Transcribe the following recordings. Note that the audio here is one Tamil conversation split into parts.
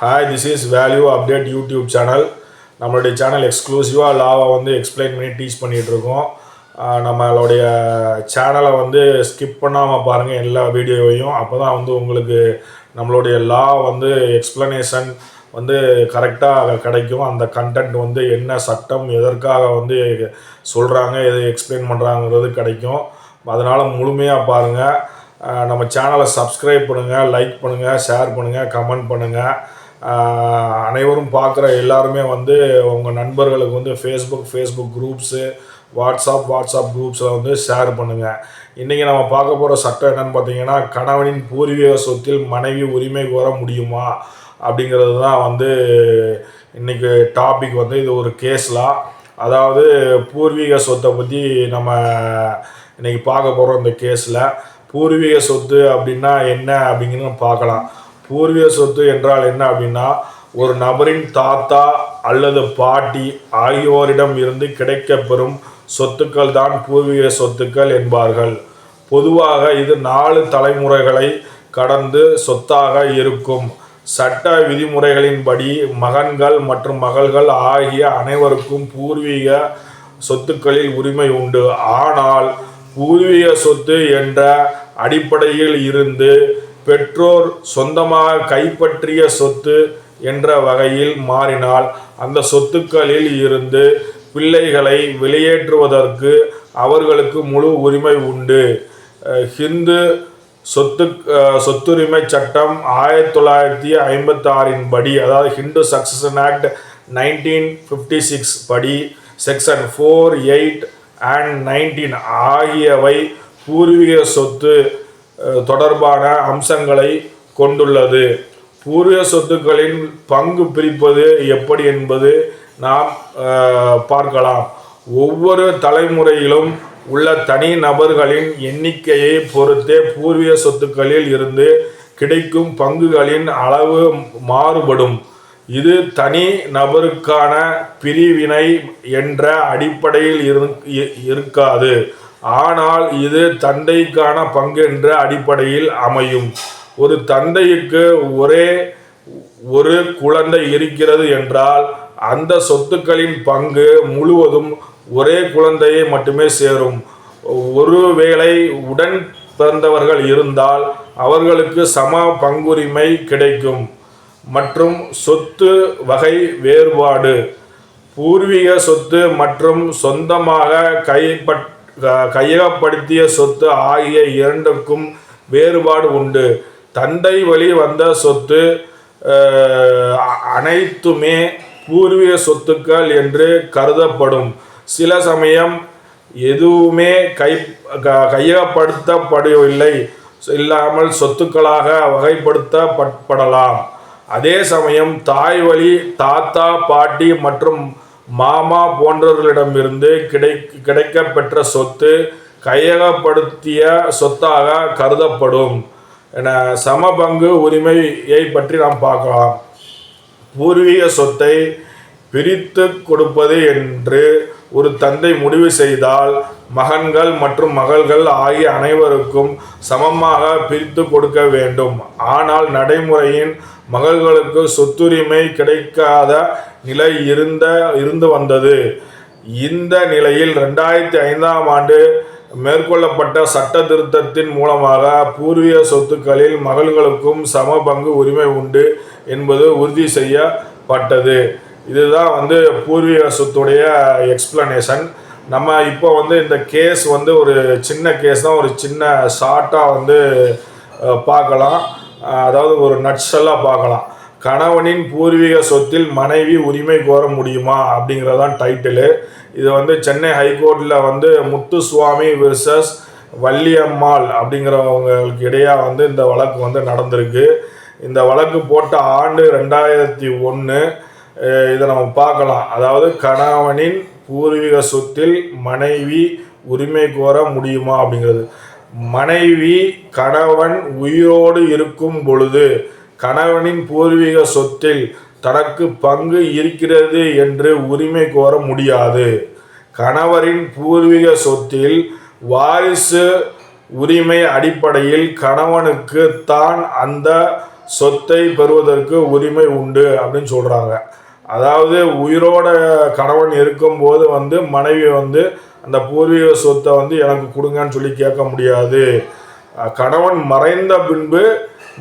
Hi this is value update YouTube channel நம்மளுடைய சேனல் எக்ஸ்க்ளூசிவாக லாவை வந்து எக்ஸ்பிளைன் பண்ணி டீச் பண்ணிகிட்டு இருக்கோம். நம்மளுடைய சேனலை வந்து ஸ்கிப் பண்ணாமல் பாருங்கள் எல்லா வீடியோவையும் அப்போ தான் வந்து உங்களுக்கு நம்மளுடைய லா வந்து எக்ஸ்ப்ளனேஷன் வந்து கரெக்டாக கிடைக்கும். அந்த கண்டென்ட் வந்து என்ன சட்டம் எதற்காக வந்து சொல்கிறாங்க எது எக்ஸ்பிளைன் பண்ணுறாங்கிறது கிடைக்கும். அதனால் முழுமையாக பாருங்கள் நம்ம சேனலை சப்ஸ்கிரைப் பண்ணுங்கள் லைக் பண்ணுங்கள் ஷேர் பண்ணுங்கள் கமெண்ட் பண்ணுங்கள் அனைவரும் பார்க்குற எல்லாருமே வந்து உங்கள் நண்பர்களுக்கு வந்து Facebook Facebook groups WhatsApp WhatsApp குரூப்ஸில் வந்து ஷேர் பண்ணுங்கள் இன்றைக்கி நம்ம பார்க்க போகிற சட்டம் என்னன்னு பார்த்தீங்கன்னா கணவனின் பூர்வீக சொத்தில் மனைவி உரிமை கோர முடியுமா? அப்படிங்கிறது தான் வந்து இன்றைக்கி டாபிக் வந்து இது ஒரு கேஸ்லாம் அதாவது பூர்வீக சொத்தை பற்றி நம்ம இன்னைக்கு பார்க்க போகிறோம் இந்த கேஸில் பூர்வீக சொத்து அப்படின்னா என்ன அப்படிங்கிறது பார்க்கலாம். பூர்வீக சொத்து என்றால் என்ன அப்படின்னா ஒரு நபரின் தாத்தா அல்லது பாட்டி ஆகியோரிடம் இருந்து கிடைக்கப்பெறும் சொத்துக்கள் தான் பூர்வீக சொத்துக்கள் என்பார்கள். பொதுவாக இது நாலு தலைமுறைகளை கடந்து சொத்தாக இருக்கும். சட்ட விதிமுறைகளின்படி மகன்கள் மற்றும் மகள்கள் ஆகிய அனைவருக்கும் பூர்வீக சொத்துக்களில் உரிமை உண்டு. ஆனால் பூர்வீக சொத்து என்ற அடிப்படையில் இருந்து பெற்றோர் சொந்தமாக கைப்பற்றிய சொத்து என்ற வகையில் மாறினால் அந்த சொத்துக்களில் இருந்து பிள்ளைகளை வெளியேற்றுவதற்கு அவர்களுக்கு முழு உரிமை உண்டு. ஹிந்து சொத்து சொத்துரிமை சட்டம் ஆயிரத்தி தொள்ளாயிரத்தி ஐம்பத்தாறின் படி அதாவது Hindu succession act nineteen fifty six படி section four eight and nineteen ஆகியவை பூர்வீக சொத்து தொடர்பான அம்சங்களை கொண்டுள்ளது. பூர்வீக சொத்துக்களின் பங்கு பிரிப்பது எப்படி என்பது நாம் பார்க்கலாம். ஒவ்வொரு தலைமுறையிலும் உள்ள தனி நபர்களின் எண்ணிக்கையை பொறுத்தே பூர்வீக சொத்துக்களில் இருந்து கிடைக்கும் பங்குகளின் அளவு மாறுபடும். இது தனி நபருக்கான பிரிவினை என்ற அடிப்படையில் இரு- இருக்காது. ஆனால் இது தந்தைக்கான பங்கு என்ற அடிப்படையில் அமையும். ஒரு தந்தைக்கு ஒரே ஒரு குழந்தை இருக்கிறது என்றால் அந்த சொத்துக்களின் பங்கு முழுவதும் ஒரே குழந்தையை மட்டுமே சேரும். ஒருவேளை உடன் பிறந்தவர்கள் இருந்தால் அவர்களுக்கு சம பங்குரிமை கிடைக்கும். மற்றும் சொத்து வகை வேறுபாடு. பூர்வீக சொத்து மற்றும் சொந்தமாக கைப்பட் கையகப்படுத்திய சொத்து ஆகிய இரண்டுக்கும் வேறுபாடு உண்டு. தந்தை வழி வந்த சொத்து அனைத்துமே பூர்வீக சொத்துக்கள் என்று கருதப்படும். சில சமயம் எதுவுமே கை க- கையகப்படுத்தப்படவில்லை இல்லாமல் சொத்துக்களாக வகைப்படுத்தப்படலாம். அதே சமயம் தாய் வழி தாத்தா பாட்டி மற்றும் மாமா போன்றவர்களிடமிருந்து கிடை கிடைக்கப்பெற்ற சொத்து கையகப்படுத்திய சொத்தாக கருதப்படும். என சமபங்கு உரிமையை பற்றி நாம் பார்க்கலாம். பூர்வீக சொத்தை பிரித்து கொடுப்பது என்று ஒரு தந்தை முடிவு செய்தால் மகன்கள் மற்றும் மகள்கள் ஆகிய அனைவருக்கும் சமமாக பிரித்து கொடுக்க வேண்டும். ஆனால் நடைமுறையின் மகள்களுக்கு சொத்துரிமை கிடைக்காத நிலை இருந்த இருந்து வந்தது. இந்த நிலையில் ரெண்டாயிரத்தி ஐந்தாம் ஆண்டு மேற்கொள்ளப்பட்ட சட்ட திருத்தத்தின் மூலமாக பூர்வீக சொத்துக்களில் மகள்களுக்கும் சம பங்கு உரிமை உண்டு என்பது உறுதி செய்யப்பட்டது. இதுதான் வந்து பூர்வீக சொத்துடைய எக்ஸ்பிளனேஷன் நம்ம இப்போ வந்து இந்த கேஸ் வந்து ஒரு சின்ன கேஸ் தான் ஒரு சின்ன ஷார்ட்டாக வந்து பார்க்கலாம். அதாவது ஒரு நட்ஸெல்லாம் பார்க்கலாம். கணவனின் பூர்வீக சொத்தில் மனைவி உரிமை கோர முடியுமா அப்படிங்கிறதான் டைட்டிலு இது வந்து சென்னை ஹைகோர்ட்டில் வந்து முத்துசுவாமி விர்சஸ் வள்ளியம்மாள் அப்படிங்கிறவங்களுக்கு இடையே வந்து இந்த வழக்கு வந்து நடந்திருக்கு. இந்த வழக்கு போட்ட ஆண்டு ரெண்டாயிரத்தி ஒன்று இதை நம்ம பார்க்கலாம். அதாவது கணவனின் பூர்வீக சொத்தில் மனைவி உரிமை கோர முடியுமா அப்படிங்கிறது. மனைவி கணவன் உயிரோடு இருக்கும் பொழுது கணவனின் பூர்வீக சொத்தில் தனக்கு பங்கு இருக்கிறது என்று உரிமை கோர முடியாது. கணவரின் பூர்வீக சொத்தில் வாரிசு உரிமை அடிப்படையில் கணவனுக்கு தான் அந்த சொத்தை பெறுவதற்கு உரிமை உண்டு அப்படின்னு சொல்கிறாங்க அதாவது உயிரோட கணவன் இருக்கும்போது வந்து மனைவி வந்து அந்த பூர்வீக சொத்தை வந்து எனக்கு கொடுங்கன்னு சொல்லி கேட்க முடியாது. கணவன் மறைந்த பின்பு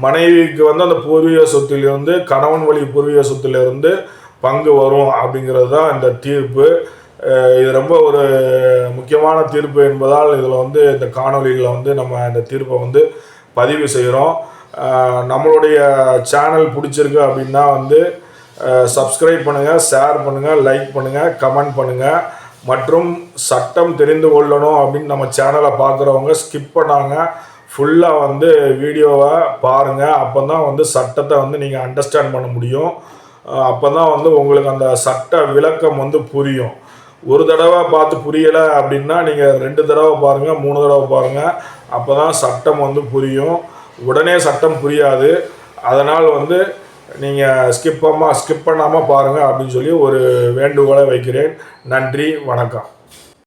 மனைவிக்கு வந்து அந்த பூர்வீக சொத்திலிருந்து கணவன் வழி பூர்வீக சொத்திலிருந்து பங்கு வரும் அப்படிங்கிறது தான் இந்த தீர்ப்பு. இது ரொம்ப ஒரு முக்கியமான தீர்ப்பு என்பதால் இதில் வந்து இந்த காணொலிகளை வந்து நம்ம இந்த தீர்ப்பை வந்து பதிவு செய்கிறோம். நம்மளுடைய சேனல் பிடிச்சிருக்கு அப்படின்னா வந்து சப்ஸ்கிரைப் பண்ணுங்கள் ஷேர் பண்ணுங்கள் லைக் பண்ணுங்கள் கமெண்ட் பண்ணுங்கள் மற்றும் சட்டம் தெரிந்து கொள்ளணும் அப்படின்னு நம்ம சேனலை பார்க்குறவங்க ஸ்கிப் பண்ணாங்க ஃபுல்லாக வந்து வீடியோவை பாருங்கள் அப்போ தான் வந்து சட்டத்தை வந்து நீங்கள் அண்டர்ஸ்டாண்ட் பண்ண முடியும். அப்போ தான் வந்து உங்களுக்கு அந்த சட்ட விளக்கம் வந்து புரியும். ஒரு தடவை பார்த்து புரியலை அப்படின்னா நீங்கள் ரெண்டு தடவை பாருங்கள் மூணு தடவை பாருங்கள் அப்போ தான் சட்டம் வந்து புரியும். உடனே சட்டம் புரியாது. அதனால் வந்து நீங்கள் ஸ்கிப் ஸ்கிப் பண்ணாமல் பாருங்கள் அப்படின்னு சொல்லி ஒரு வேண்டுகோளை வைக்கிறேன். நன்றி வணக்கம்.